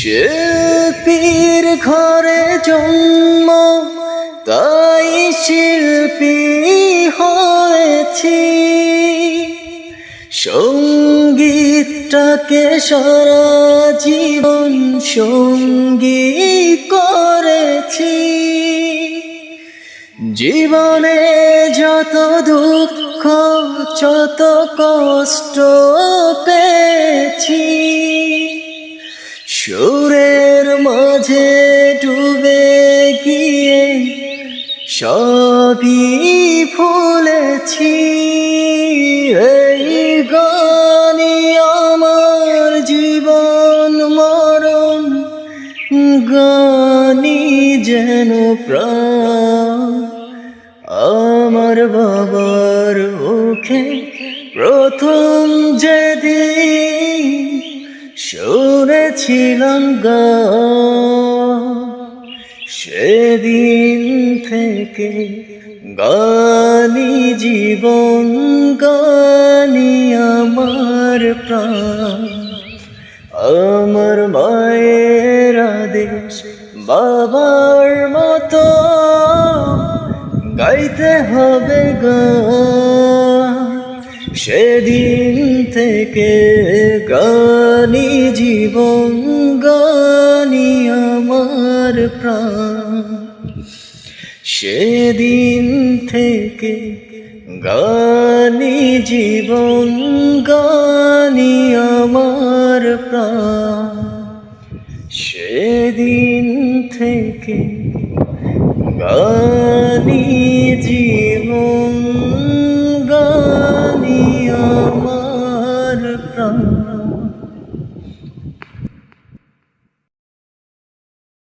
শিল্পীর ঘরে জন্ম, তাই শিল্পী হয়েছি। সঙ্গীতটাকে সারা জীবন সঙ্গী করেছি। জীবনে যত দুঃখ, যত কষ্ট সুরের মাঝে ডুবে গিয়ে সবই ফুলেছি। এই গানি আমার জীবন মরণ, গানি যেন প্রাণ। আমার বাবার মুখে প্রথম যেদিন শুনেছিলাম গান সেদিন থেকে গানি জীবন গানি আমার প্রাণ। আমার মায়ের আদেশ বাবার মতো গাইতে হবে গান সেদিন থেকে গানি জীবন গানি আমার প্রাণ। সেদিন থেকে গানি জীবন গানি আমার প্রাণ। সেদিন থেকে গানি